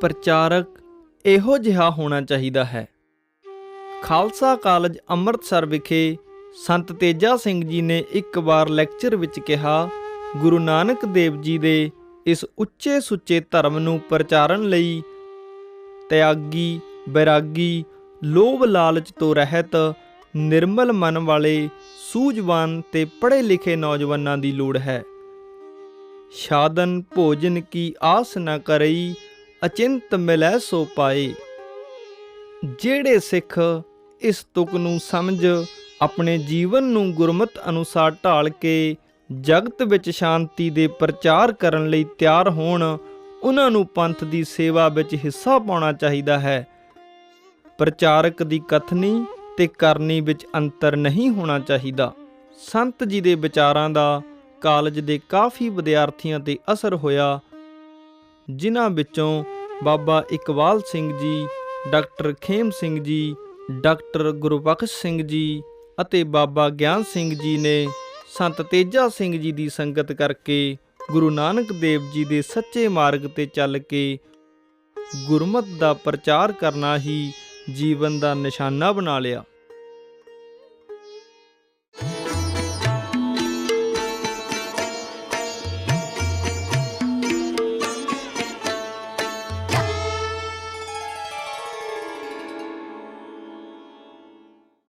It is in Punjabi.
ਪ੍ਰਚਾਰਕ ਇਹੋ ਜਿਹਾ ਹੋਣਾ ਚਾਹੀਦਾ ਹੈ। ਖਾਲਸਾ ਕਾਲਜ ਅੰਮ੍ਰਿਤਸਰ ਵਿਖੇ ਸੰਤ ਤੇਜਾ ਸਿੰਘ ਜੀ ਨੇ ਇੱਕ ਵਾਰ ਲੈਕਚਰ ਵਿੱਚ ਕਿਹਾ, ਗੁਰੂ ਨਾਨਕ ਦੇਵ ਜੀ ਦੇ ਇਸ ਉੱਚੇ ਸੁੱਚੇ ਧਰਮ ਨੂੰ ਪ੍ਰਚਾਰਨ ਲਈ ਤਿਆਗੀ, ਬੈਰਾਗੀ, ਲੋਭ ਲਾਲਚ ਤੋਂ ਰਹਿਤ, ਨਿਰਮਲ ਮਨ ਵਾਲੇ ਸੂਝਵਾਨ ਤੇ ਪੜ੍ਹੇ ਲਿਖੇ ਨੌਜਵਾਨਾਂ ਦੀ ਲੋੜ ਹੈ। ਸਾਧਨ ਭੋਜਨ ਕੀ ਆਸ ਨਾ ਕਰਈ ਅਚਿੰਤ ਮਿਲੈ ਸੋ ਪਾਏ। ਜਿਹੜੇ ਸਿੱਖ ਇਸ ਤੁਕ ਨੂੰ ਸਮਝ, ਆਪਣੇ ਜੀਵਨ ਨੂੰ ਗੁਰਮਤ ਅਨੁਸਾਰ ਢਾਲ ਕੇ ਜਗਤ ਵਿੱਚ ਸ਼ਾਂਤੀ ਦੇ ਪ੍ਰਚਾਰ ਕਰਨ ਲਈ ਤਿਆਰ ਹੋਣ, ਉਹਨਾਂ ਨੂੰ ਪੰਥ ਦੀ ਸੇਵਾ ਵਿੱਚ ਹਿੱਸਾ ਪਾਉਣਾ ਚਾਹੀਦਾ ਹੈ। ਪ੍ਰਚਾਰਕ ਦੀ ਕਥਨੀ ਤੇ ਕਰਨੀ ਵਿੱਚ ਅੰਤਰ ਨਹੀਂ ਹੋਣਾ ਚਾਹੀਦਾ। ਸੰਤ ਜੀ ਦੇ ਵਿਚਾਰਾਂ ਦਾ ਕਾਲਜ ਦੇ ਕਾਫੀ ਵਿਦਿਆਰਥੀਆਂ ਤੇ ਅਸਰ ਹੋਇਆ, ਜਿਨ੍ਹਾਂ ਵਿੱਚੋਂ ਬਾਬਾ ਇਕਬਾਲ ਸਿੰਘ ਜੀ, ਡਾਕਟਰ ਖੇਮ ਸਿੰਘ ਜੀ, ਡਾਕਟਰ ਗੁਰਬਖਸ਼ ਸਿੰਘ ਜੀ ਅਤੇ ਬਾਬਾ ਗਿਆਨ ਸਿੰਘ ਜੀ ਨੇ ਸੰਤ ਤੇਜਾ ਸਿੰਘ ਜੀ ਦੀ ਸੰਗਤ ਕਰਕੇ ਗੁਰੂ ਨਾਨਕ ਦੇਵ ਜੀ ਦੇ ਸੱਚੇ ਮਾਰਗ ਤੇ ਚੱਲ ਕੇ ਗੁਰਮਤ ਦਾ ਪ੍ਰਚਾਰ ਕਰਨਾ ਹੀ ਜੀਵਨ ਦਾ ਨਿਸ਼ਾਨਾ ਬਣਾ ਲਿਆ।